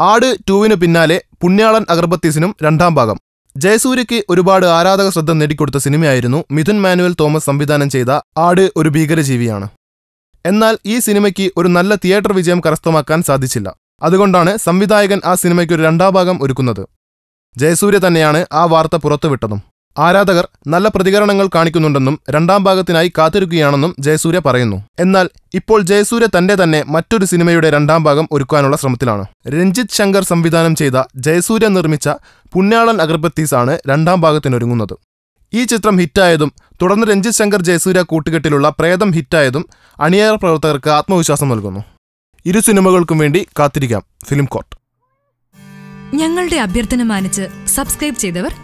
ആട് ടൂവിനു പിന്നാലെ പുണ്യാളൻ അഗർബത്തീസിനും രണ്ടാം ഭാഗം. ജയസൂര്യയ്ക്ക് ഒരുപാട് ആരാധക ശ്രദ്ധ നേടിക്കൊടുത്ത സിനിമയായിരുന്നു മിഥുൻ മാനുവൽ തോമസ് സംവിധാനം ചെയ്ത ആട് ഒരു ഭീകരജീവിയാണ്. എന്നാൽ ഈ സിനിമയ്ക്ക് ഒരു നല്ല തിയേറ്റർ വിജയം കരസ്ഥമാക്കാൻ സാധിച്ചില്ല. അതുകൊണ്ടാണ് സംവിധായകൻ ആ സിനിമയ്ക്ക് ഒരു രണ്ടാം ഭാഗം ഒരുക്കുന്നത്. ജയസൂര്യ തന്നെയാണ് ആ വാർത്ത പുറത്തുവിട്ടതും. ആരാധകർ നല്ല പ്രതികരണങ്ങൾ കാണിക്കുന്നുണ്ടെന്നും രണ്ടാം ഭാഗത്തിനായി കാത്തിരിക്കുകയാണെന്നും ജയസൂര്യ പറയുന്നു. എന്നാൽ ഇപ്പോൾ ജയസൂര്യ തന്റെ തന്നെ മറ്റൊരു സിനിമയുടെ രണ്ടാം ഭാഗം ഒരുക്കാനുള്ള ശ്രമത്തിലാണ്. രഞ്ജിത് ശങ്കർ സംവിധാനം ചെയ്ത ജയസൂര്യ നിർമ്മിച്ച പുണ്യാളൻ അഗർബത്തീസ് ആണ് രണ്ടാം ഭാഗത്തിനൊരുങ്ങുന്നത്. ഈ ചിത്രം ഹിറ്റായതും തുടർന്ന് രഞ്ജിത് ശങ്കർ ജയസൂര്യ കൂട്ടുകെട്ടിലുള്ള പ്രേതം ഹിറ്റായതും അണിയറ പ്രവർത്തകർക്ക് ആത്മവിശ്വാസം നൽകുന്നു. ഇരു സിനിമകൾക്കും വേണ്ടി കാത്തിരിക്കാം ഫിലിം കോർട്ട്. ഞങ്ങളുടെ അഭ്യർത്ഥന മാനിച്ച് സബ്സ്ക്രൈബ് ചെയ്തവർ